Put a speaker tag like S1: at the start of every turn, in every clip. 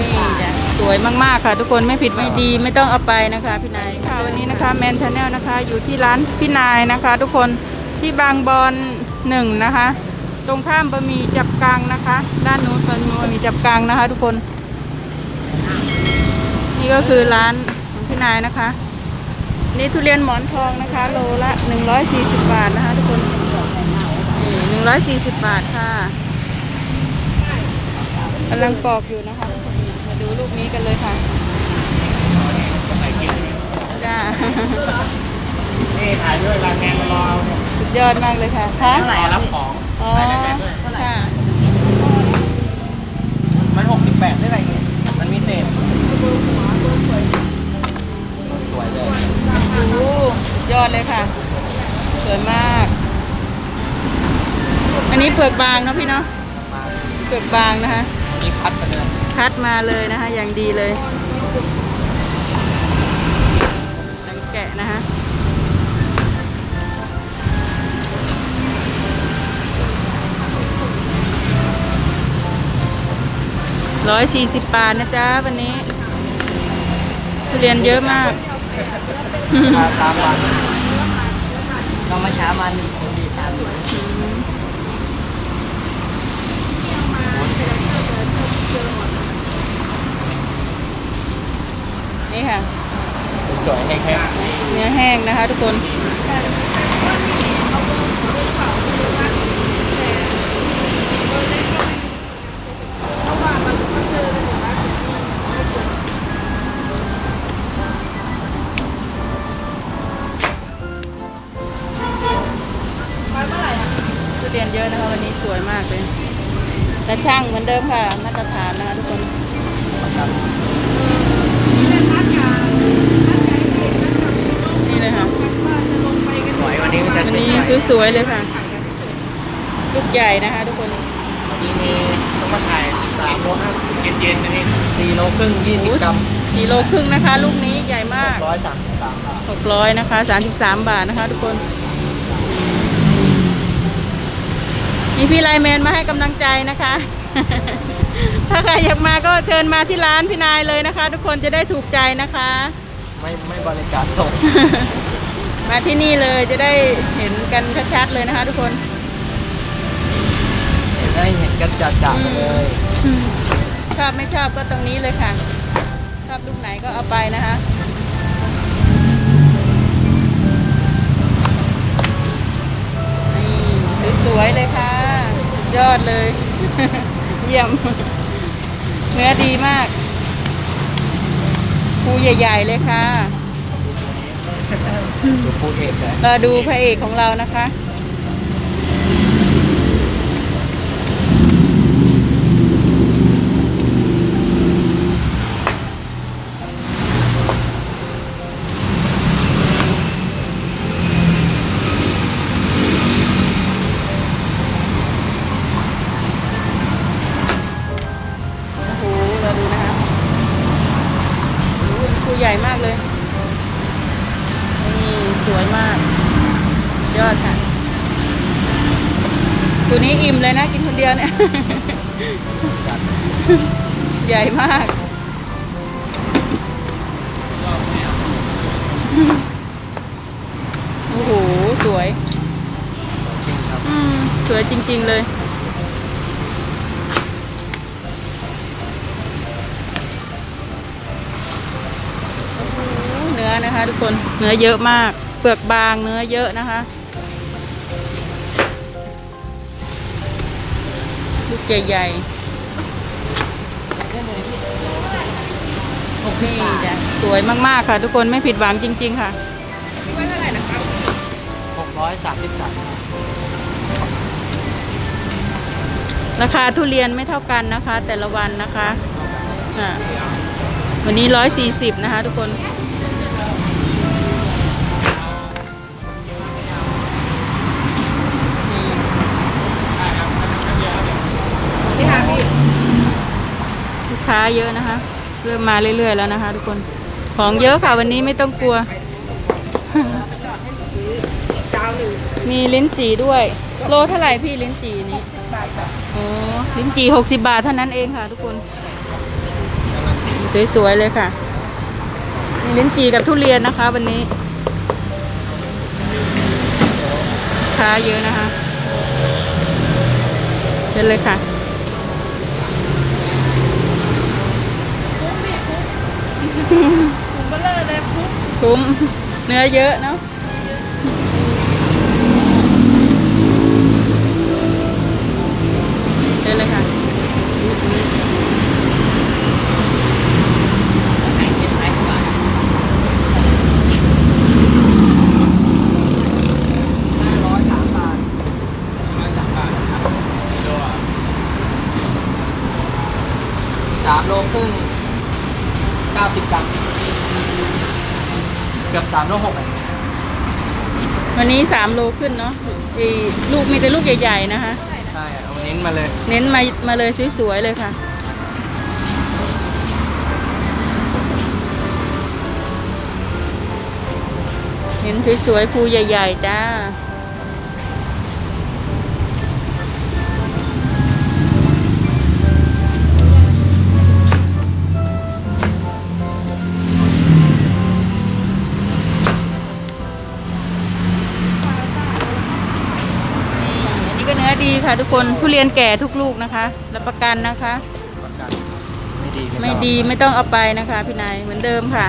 S1: นี่จ้ะสวยมากๆค่ะ ทุกคนไม่ผิดไม่ดีไม่ต้องเอาไปนะคะพี่นายค่ะวันนี้นะคะแมนชาแนลนะคะ อยู่ที่ร้านพี่นายนะคะ ทุกคนที่บางบอนหนึ่งนะคะ ตรงข้ามบะหมี่จับกังนะคะ ด้านนู้นเป็นบะหมี่จับกังนะคะ ทุกคน นี่ก็คือร้านพี่นายนะคะนี่ทุเรียนหมอนทองนะคะ โลละ 140 บาทนะคะ ทุกคนนี่140 บาทค่ะกำลังปอกอยู่นะคะ ลูกนี้กันเลยค่ะจ้า
S2: นี่ถ่ายด้วยร้านแมนมารอเอาเนี่ย
S1: สุดยอดมากเลยค่ะคะ
S2: รอรับของ
S1: อ๋อ
S2: ถ่ายได้แมนด้วย
S1: ค่ะ
S2: มันหกสิบแปดได้ไรเนี่ยมันมีเศษสวยเลย
S1: โอ้สุดยอดเลยค่ะ สวยมาก อันนี้เปลือกบางเนาะพี่เนาะ
S2: มา
S1: เปลือกบางนะคะ
S2: มีพัดกระเดิม
S1: คัดมาเลยนะคะอย่างดีเลยนังแกะนะคะร้อยสี่สิบบาทนะจ๊ะวันนี้ทุเรียนเยอะมาก
S2: ตามวันเรามาช้ามาหนึ่งคนดีตาม
S1: นี่ค่ะ
S2: สวยแห้ง
S1: เนื้อแห้งนะคะ ทุกคนทุเรียนเยอะนะคะวันนี้สวยมากเลยแต่ช่างเหมือนเดิมค่ะ มาตรฐานนะคะทุกคน นี่ เลยค่ะ
S2: ๆสวยวันนี้มันจะ
S1: วันนี้สวยๆเลยค่ะลูกใหญ่นะคะ ทุกคน
S2: วันนี้มีต้องมาถ่ายสามโลห้าเย็นๆนะนี่สี่โลครึ่งยี่สิบกรัม
S1: สี่โลครึ่งนะคะ ลูกนี้ใหญ่มาก
S2: ร้อยสามสิบสามบาท
S1: หกร้อยนะคะสามสิบสามบาทนะคะ ทุกคนมีพี่ไลน์แมนมาให้กำลังใจนะคะ ถ้าใครอยากมาก็เชิญมาที่ร้านพี่นายเลยนะคะ ทุกคนจะได้ถูกใจนะคะ
S2: ไม่ไม่บริการส่ง
S1: มาที่นี่เลยจะได้เห็นกันชัดๆเลยนะคะ ทุกคน
S2: เห็นได้เห็นกันจัดๆเลย
S1: ชอบไม่ชอบก็ตรงนี้เลยค่ะ ชอบลูกไหนก็เอาไปนะคะนี่สวยๆเลยค่ะ ยอดเลย เยี่ยม เนื้อดีมาก ภูใหญ่ ๆ เลยค่ะ
S2: ดูพูดเองเลย
S1: เราดูพระเอกของเรานะคะ มเลยนะกินคนเดียวเนี่ย ใหญ่มาก โอ้โห สวย อืม สวยจริง ๆ เลยโอ้เนื้อนะคะทุกคน เนื้อเยอะมาก เปลือกบางเนื้อเยอะนะคะ ใหญ่ๆนี่จ้ะสวยมากๆค่ะ ทุกคนไม่ผิดหวังจริง ๆ ค่ะ
S2: หกร้อยสามสิบสาม
S1: ราคาทุเรียนไม่เท่ากันนะคะ แต่ละวันนะคะอะวันนี้ร้อยสี่สิบนะคะ ทุกคนนี่ ค้าเยอะนะคะ เริ่มมาเรื่อยๆแล้วนะคะ ทุกคนของเยอะค่ะวันนี้ไม่ต้องกลัว มีลิ้นจี่ด้วย โลเท่าไหร่พี่ลิ้นจี่นี้โอ้ลิ้นจี่หกสิบาทเท่านั้นเองค่ะ ทุกคน สวยๆเลยค่ะ มีลิ้นจี่กับทุเรียนนะคะ วันนี้ค้าเยอะนะคะเชิญเลยค่ะ คุ้มเนื้อเยอะเนาะ
S2: สามโลหกอะ
S1: วันนี้สามโลขึ้นเนาะไอ้ลูกมีแต่ลูกใหญ่ๆนะคะ
S2: ใช่เอาเน้นมาเลย
S1: เน้นมามาเลยสวยๆเลยค่ะ เน้นสวยๆภูใหญ่ๆจ้า ค่ะทุกคนทุเรียนแก่ทุกลูกนะคะรับประกันนะคะ
S2: ประกันไม่ดี
S1: ไม่ดีไม่ต้องเอาไปนะคะ พี่นายเหมือนเดิมค่ะ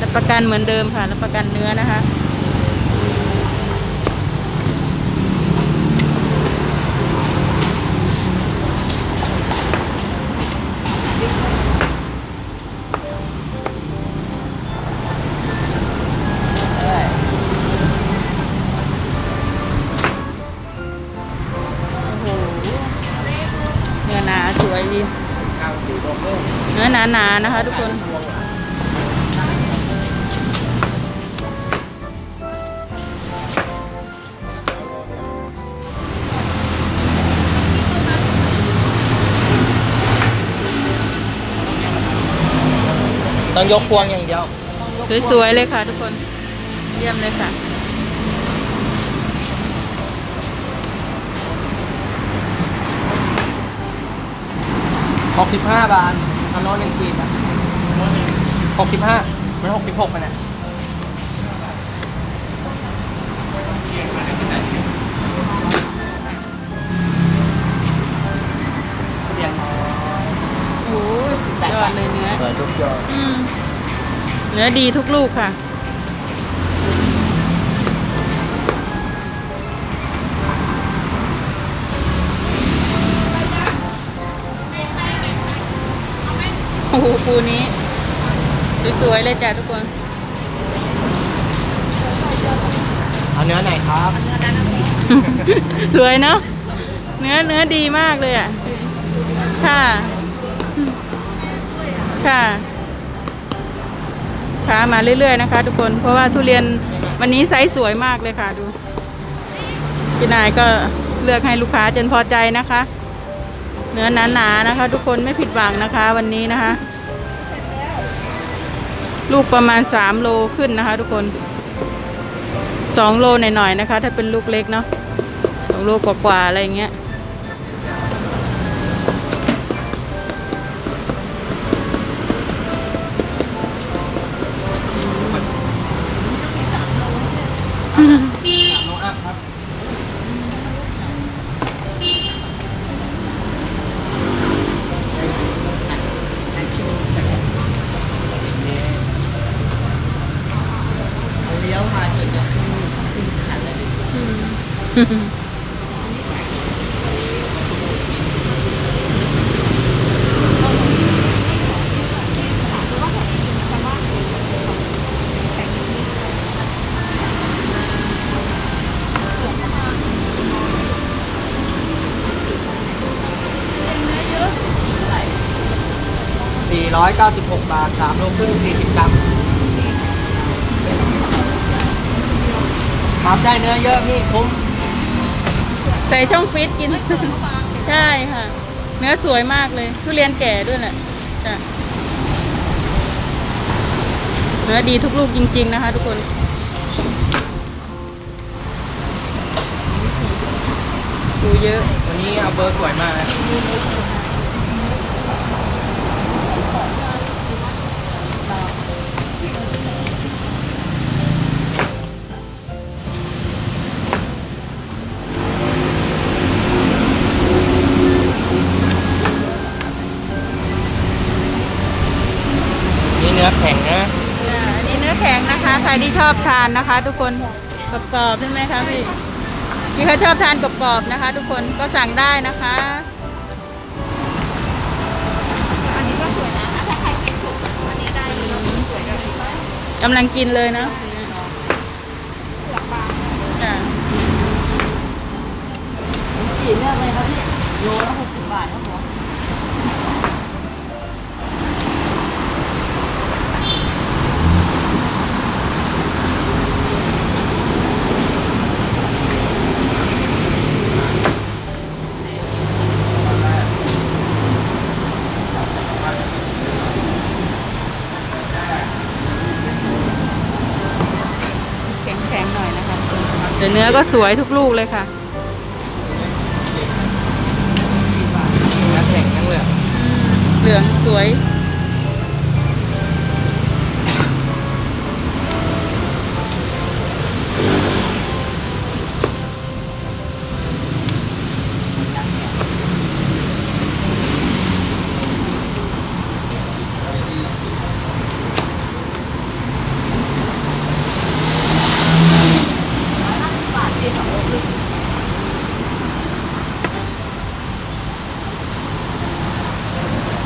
S1: รับประกันเหมือนเดิมค่ะรับประกันเนื้อนะคะ สวยดี
S2: เก้าสี่โลครึ่ง
S1: เนื้อหนาหนาๆนะคะทุกคน
S2: ต้องยกพวงอย่างเดียว
S1: สวยๆเลยค่ะทุกคน เยี่ยมเลยค่ะ
S2: หกสิบห้าบาททำโน้ตหนึ่งขีดนะหกสิบห้ามันหกสิบหกมันอะเรียง
S1: โอ้ยสุดยอดเลยเนื้อ
S2: เปิดทุกยอด
S1: อืมเนื้อดีทุกลูกค่ะ อ้โหปูนี้ สวยๆเลยจ้ะทุกคน
S2: เอาเนื้อไหนครับ
S1: สวยเนาะเนื้อเนื้อดีมากเลยอะ ค่ะ ค่ะค่ะมาเรื่อยๆนะคะ ทุกคนเพราะว่าทุเรียนวันนี้ไซส์สวยมากเลยค่ะดูพี่นายก็เลือกให้ลูกค้าจนพอใจนะคะ เนื้อหนาๆนะคะ ทุกคนไม่ผิดหวังนะคะ วันนี้นะคะ ลูกประมาณสามโลขึ้นนะคะ ทุกคนสองโลหน่อยๆนะคะ ถ้าเป็นลูกเล็กเนาะสองโลกว่าๆอะไรอย่างเงี้ย
S2: อืม 496 บาท3โลครึ่ง40 กรัมครับได้เนื้อเยอะพี่คุ้ม
S1: ใส่ช่องฟิตกิน ใช่ค่ะ เนื้อสวยมากเลยทุเรียนแก่ด้วยแหละจ้ะเนื้อดีทุกลูกจริง ๆ นะคะ ทุกคนดูเยอะ
S2: วันนี้เอาเบอร์สวยมากนะ
S1: ที่ชอบทานนะคะ ทุกคนกรอบๆใช่ไหมคะพี่พี่เขาชอบทานกรอบๆนะคะ ทุกคนก็สั่งได้นะคะ
S3: อันนี้ก็สวยนะถ้าใครกินสุกอันนี้ได้เลยสวยแบบนี้ก็
S1: กำลังกินเลยเนาะ
S3: เปลือกบาง
S1: จ้ะ
S3: กี่เลือกเลยครับพี่โลละหกสิบบาทครับผม
S1: เนื้อก็สวยทุกลูกเลยค่ะ
S2: เนื้อแข็งนั่งเลย
S1: อืมเหลืองสวย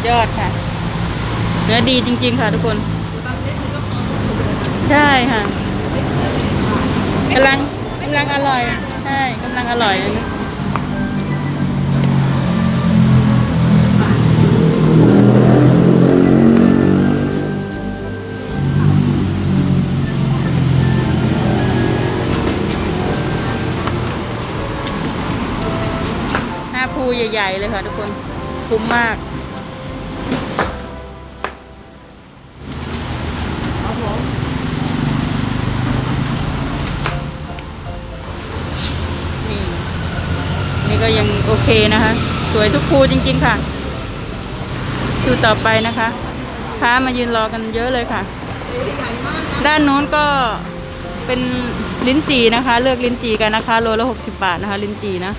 S1: ยอดค่ะ เนื้อดีจริง ๆ ค่ะทุกคน ใช่ค่ะกำลังกำลังอร่อย ใช่กำลังอร่อยนะหน้าภูใหญ่ ๆ เลยค่ะทุกคน คุ้มมาก นี่ก็ยังโอเคนะคะ สวยทุกภูจริงๆค่ะคิวต่อไปนะคะค้ามายืนรอกันเยอะเลยค่ะ ด้านโน้นก็เป็นลิ้นจีนะคะ เลือกลิ้นจีกันนะคะโลละ60บาทนะคะ ลิ้นจีนะ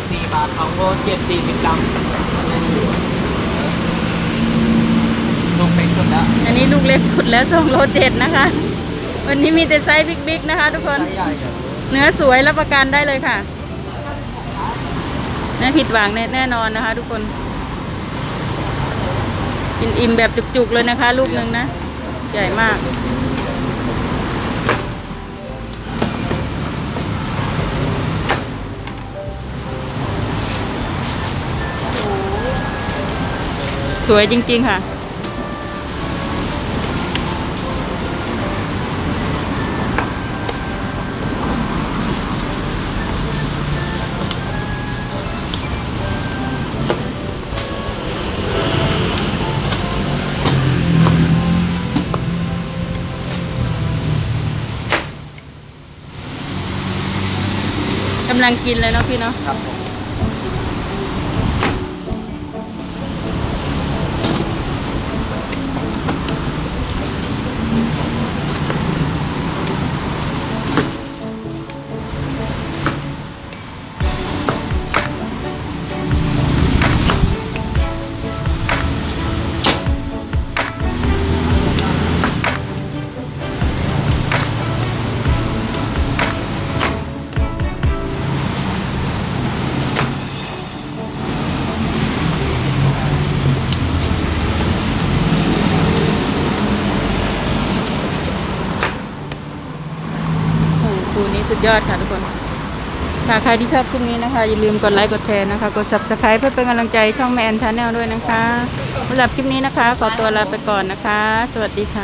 S2: 14 บาท2โล740กรัมลูกเล็กสุดแล้ว
S1: อันนี้ลูกเล็กสุดแล้ว2โลเจ็ดนะคะ วันนี้มีแต่ไซส์บิ๊กๆนะคะ ทุกคน
S2: เนื้
S1: อสวยรับประกันได้เลยค่ะไม่ผิดหวังแน่นอนนะคะ ทุกคน กินอิ่มแบบจุกๆเลยนะคะ ลูกหนึ่งนะ ใหญ่มาก สวยจริง ๆ ค่ะ กำลังกินเลยเนาะพี่เนาะ
S2: ครับผม
S1: สุดยอดค่ะทุกคนค่ะใครที่ชอบคลิปนี้นะคะ อย่าลืมกดไลค์กดแชร์นะคะ กด subscribe เพื่อเป็นกำลังใจช่องแมนชาแนลด้วยนะคะสำหรับคลิปนี้นะคะ ขอตัวลาไปก่อนนะคะ สวัสดีค่ะ